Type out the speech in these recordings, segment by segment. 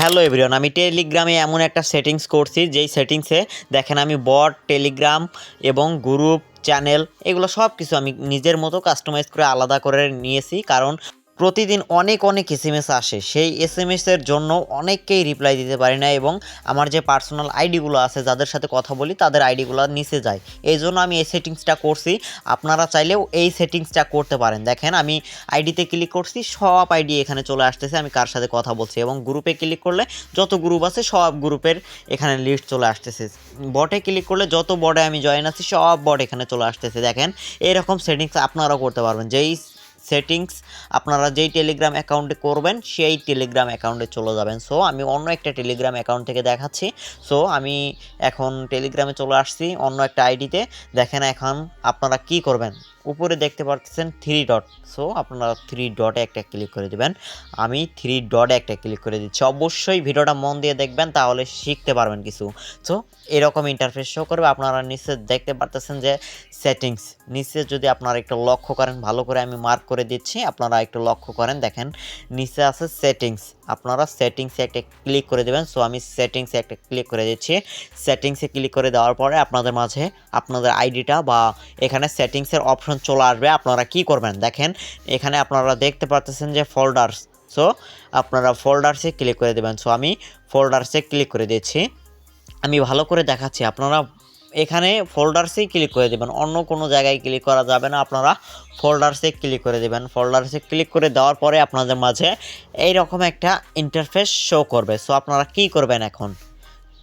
Hello everyone আমি টেলিগ্রামে এমন একটা সেটিংস করছি, যেই সেটিংসে দেখেন আমি বট টেলিগ্রাম এবং গ্রুপ চ্যানেল এগুলো সব কিছু আমি নিজের মতো কাস্টমাইজ করে আলাদা করে নিয়েছি। কারণ প্রতিদিন অনেক অনেক এস এম এস আসে। সেই এস এম এসের জন্য অনেককেই রিপ্লাই দিতে পারি না এবং আমার যে পার্সোনাল আইডিগুলো আছে, যাদের সাথে কথা বলি, তাদের আইডিগুলো নিচে যায়। এই জন্য আমি এই সেটিংসটা করছি। আপনারা চাইলেও এই সেটিংসটা করতে পারেন। দেখেন, আমি আইডিতে ক্লিক করছি, সব আইডি এখানে চলে আসতেছে, আমি কার সাথে কথা বলছি এবং গ্রুপে ক্লিক করলে যত গ্রুপ আছে, সব গ্রুপের এখানে লিস্ট চলে আসতেছে। বটে ক্লিক করলে যত বটে আমি জয়েন আছি, সব বট এখানে চলে আসতেছে। দেখেন, এরকম সেটিংস আপনারাও করতে পারবেন। যেই সেটিংস আপনারা যেই টেলিগ্রাম অ্যাকাউন্টে করবেন, সেই টেলিগ্রাম অ্যাকাউন্টে চলে যাবেন। সো আমি অন্য একটা টেলিগ্রাম অ্যাকাউন্ট থেকে দেখাচ্ছি। সো আমি এখন টেলিগ্রামে চলে আসছি অন্য একটা আইডিতে দেখেন এখন আপনারা কি করবেন? উপরে দেখতে পাচ্ছেন থ্রি ডট সো আপনারা থ্রি ডটে একটা ক্লিক করে দেবেন। আমি থ্রি ডটে একটা ক্লিক করে দিচ্ছি। অবশ্যই ভিডিওটা মন দিয়ে দেখবেন, তাহলে শিখতে পারবেন কিছু। সো এরকম ইন্টারফেস শো করবে। আপনারা নিচে দেখতে পারতেছেন যে সেটিংস নিচে যদি আপনারা একটু লক্ষ্য করেন, ভালো করে আমি মার্ক করে দিচ্ছি। আপনারা একটু লক্ষ্য করেন, দেখেন, নিচে আছে সেটিংস আপনারা সেটিংসে একটা ক্লিক করে দেবেন। সো আমি সেটিংসে একটা ক্লিক করে দিচ্ছি। সেটিংসে ক্লিক করে দেওয়ার পরে আপনাদের মাঝে আপনাদের আইডিটা বা এখানে সেটিংসের অপশন চলে আসবে। আপনারা কি করবেন? দেখেন, এখানে আপনারা দেখতে পাচ্ছেন যে ফোল্ডার্স সো আপনারা ফোল্ডার্সে ক্লিক করে দেবেন। সো আমি ফোল্ডার্সে ক্লিক করে দিচ্ছি। আমি ভালো করে দেখাচ্ছি। আপনারা এখানে ফোল্ডার্সেই ক্লিক করে দেবেন। অন্য কোনো জায়গায় ক্লিক করা যাবে না। আপনারা ফোল্ডার্সে ক্লিক করে দেবেন। ফোল্ডার্সে ক্লিক করে দেওয়ার পরে আপনাদের মাঝে এই রকম একটা ইন্টারফেস শো করবে। সো আপনারা কি করবেন এখন?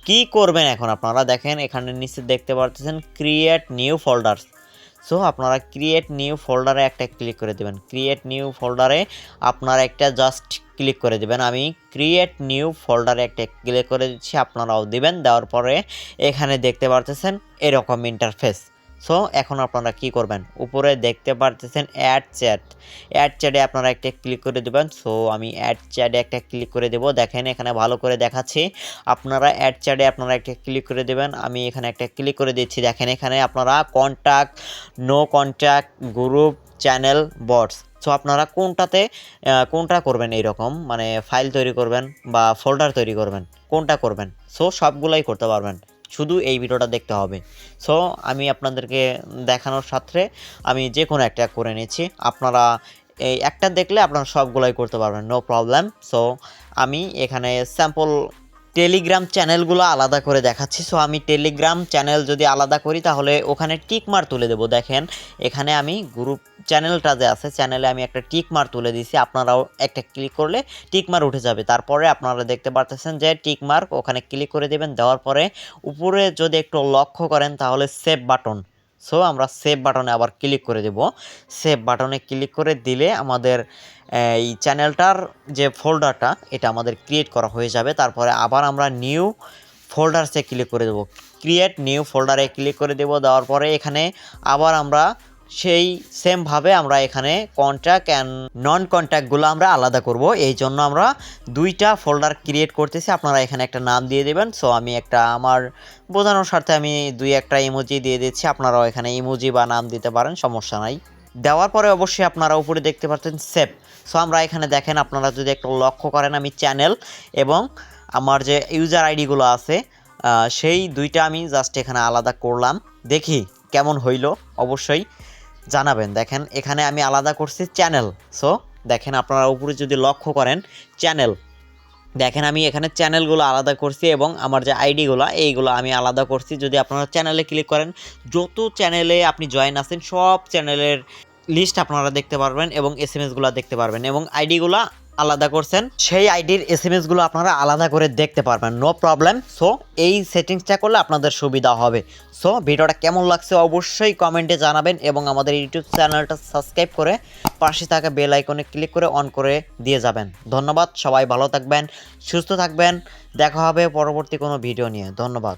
কি করবেন এখন আপনারা? দেখেন, এখানে নিচে দেখতে পারতেছেন ক্রিয়েট নিউ ফোল্ডার্স সো আপনারা ক্রিয়েট নিউ ফোল্ডারে একটা ক্লিক করে দেবেন। ক্রিয়েট নিউ ফোল্ডারে আপনারা একটা জাস্ট ক্লিক করে দেবেন। আমি ক্রিয়েট নিউ ফোল্ডারে একটা ক্লিক করে দিচ্ছি, আপনারাও দিবেন। দেওয়ার পরে এখানে দেখতে পারতেছেন এরকম ইন্টারফেস সো এখন আপনারা কি করবেন? উপরে দেখতে পারতেছেন অ্যাড চ্যাট অ্যাড চ্যাটে আপনারা একটা ক্লিক করে দেবেন। সো আমি অ্যাড চ্যাটে একটা ক্লিক করে দেবো। দেখেন এখানে ভালো করে দেখাচ্ছি। আপনারা অ্যাড চ্যাটে আপনারা একটা ক্লিক করে দেবেন। আমি এখানে একটা ক্লিক করে দিচ্ছি। দেখেন এখানে আপনারা contact no contact group channel bots so আপনারা কোনটাতে কোনটা করবেন এইরকম? মানে ফাইল তৈরি করবেন বা ফোল্ডার তৈরি করবেন। কোনটা করবেন? সো সবগুলাই করতে পারবেন। শুধু এই ভিডিওটা দেখতে হবে। সো আমি আপনাদেরকে দেখানোর সাথে আমি যে কোনো একটা করে নিয়েছি আপনারা এই একটা দেখলে আপনারা সবগুলোই করতে পারবেন নো প্রবলেম সো আমি এখানে স্যাম্পল টেলিগ্রাম চ্যানেলগুলো আলাদা করে দেখাচ্ছি। সো আমি টেলিগ্রাম চ্যানেল যদি আলাদা করি, তাহলে ওখানে টিকমার তুলে দেবো। দেখেন, এখানে আমি গ্রুপ চ্যানেলটা যে আছে চ্যানেলে আমি একটা টিকমার তুলে দিয়েছি আপনারাও একটা ক্লিক করলে টিকমার উঠে যাবে। তারপরে আপনারা দেখতে পারতেছেন যে টিকমার্ক ওখানে ক্লিক করে দেবেন। দেওয়ার পরে উপরে যদি একটু লক্ষ্য করেন, তাহলে সেভ বাটন সো আমরা সেভ বাটনে আবার ক্লিক করে দেব। সেভ বাটনে ক্লিক করে দিলে আমাদের এই চ্যানেলটার যে ফোল্ডারটা এটা আমাদের ক্রিয়েট করা হয়ে যাবে। তারপরে আবার আমরা নিউ ফোল্ডারসে ক্লিক করে দেব। ক্রিয়েট নিউ ফোল্ডারে ক্লিক করে দেব। দেওয়ার পরে এখানে আবার আমরা সেই সেমভাবে আমরা এখানে কন্ট্যাক্ট অ্যান্ড নন কন্ট্যাক্টগুলো আমরা আলাদা করব। এই জন্য আমরা দুইটা ফোল্ডার ক্রিয়েট করতেছি। আপনারা এখানে একটা নাম দিয়ে দেবেন। সো আমি একটা আমার বোঝানোর স্বার্থে আমি দুই একটা ইমোজি দিয়ে দিচ্ছি। আপনারাও এখানে ইমোজি বা নাম দিতে পারেন, সমস্যা নাই। দেওয়ার পরে অবশ্যই আপনারা উপরে দেখতে পাচ্ছেন সেভ সো আমরা এখানে দেখেন, আপনারা যদি একটু লক্ষ্য করেন আমি চ্যানেল এবং আমার যে ইউজার আইডিগুলো আছে সেই দুইটা আমি জাস্ট এখানে আলাদা করলাম। দেখি কেমন হইল। অবশ্যই জানাবেন। দেখেন, এখানে আমি আলাদা করছি চ্যানেল সো দেখেন আপনারা উপরে যদি লক্ষ্য করেন চ্যানেল দেখেন, আমি এখানে চ্যানেলগুলো আলাদা করছি এবং আমার যে আইডিগুলো, এইগুলো আমি আলাদা করছি। যদি আপনারা চ্যানেলে ক্লিক করেন, যত চ্যানেলে আপনি জয়েন আছেন, সব চ্যানেলের লিস্ট আপনারা দেখতে পারবেন এবং এস এম এসগুলো দেখতে পারবেন এবং আইডিগুলো আলাদা করছেন, সেই আইডির এস এম এসগুলো আপনারা আলাদা করে দেখতে পারবেন নো প্রবলেম সো এই সেটিংসটা করলে আপনাদের সুবিধা হবে। সো ভিডিওটা কেমন লাগছে অবশ্যই কমেন্টে জানাবেন এবং আমাদের ইউটিউব চ্যানেলটা সাবস্ক্রাইব করে পাশে থাকা বেল আইকনে ক্লিক করে অন করে দিয়ে যাবেন। ধন্যবাদ, সবাই ভালো থাকবেন, সুস্থ থাকবেন। দেখা হবে পরবর্তী কোনো ভিডিও নিয়ে। ধন্যবাদ।